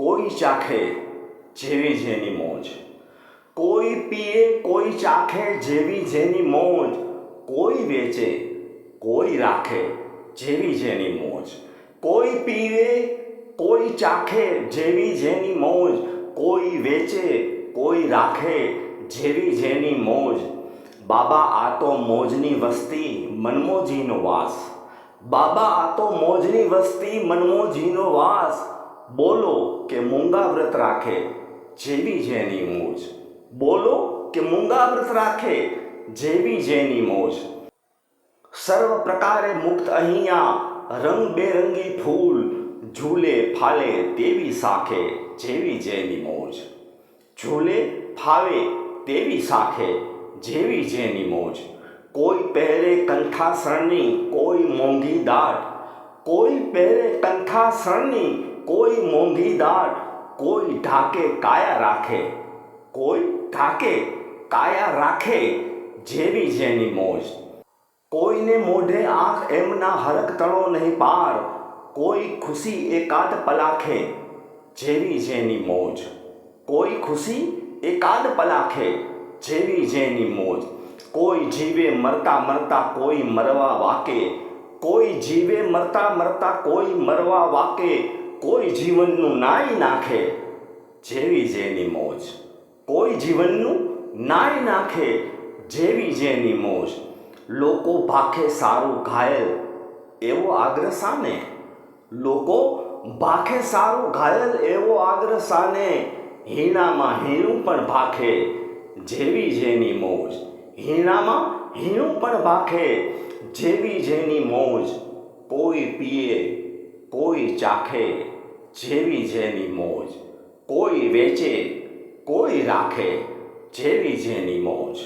કોઈ ચાખે જેવી જેની મોજ. કોઈ પીએ, કોઈ ચાખે જેવી જેની મોજ. કોઈ વેચે, કોઈ રાખે જેવી જેની મોજ. કોઈ પીવે, કોઈ ચાખે જેવી જેની મોજ. કોઈ વેચે, કોઈ રાખે જેવી જેની મોજ. બાબા, આ તો મોજની વસ્તી મનમોજીનો વાસ. બાબા, આ તો મોજની વસ્તી મનમોજીનો વાસ. બોલો કે મૂંગા વ્રત રાખે જેવી જેની મોજ બોલો કે મૂંગા વ્રત રાખે જેવી જેની મોજ સર્વ પ્રકારે મુક્ત અહીંયા રંગબેરંગી ફૂલ ઝૂલે ફાલે તેવી સાખે જેવી જેની મોજ ઝૂલે ફાવે તેવી સાખે જેવી જેની મોજ કોઈ પહેરે કંઠાસણની કોઈ મોંઘી દાટ કોઈ પહેરે કંઠાસણની કોઈ મોંઘી દાટ કોઈ ઢાકે કાયા રાખે કોઈ ઢાકે કાયા રાખે જેવી જેની મોજ કોઈને મોઢે આંખ એમના હરક તળો નહીં પાર કોઈ ખુશી એકાદ પલાખે જેવી જેની મોજ કોઈ ખુશી એકાદ પલાખે જેવી જેની મોજ કોઈ જીવે મરતા મરતા કોઈ મરવા વાકે કોઈ જીવે મરતા મરતા કોઈ મરવા વાકે કોઈ જીવનનું નાઈ નાખે જેવી જેની મોજ. કોઈ જીવનનું નાઈ નાખે જેવી જેની મોજ. લોકો ભાખે સારું ઘાયલ એવો આગ્રહ સાને? લોકો ભાખે સારું ઘાયલ એવો આગ્રહ સાને? હીણામાં હીણું પણ ભાખે જેવી જેની મોજ. હીણામાં હીણું પણ ભાખે જેવી જેની મોજ. કોઈ પીએ કોઈ ચાખે જેવી જેની મોજ કોઈ વેચે કોઈ રાખે જેવી જેની મોજ.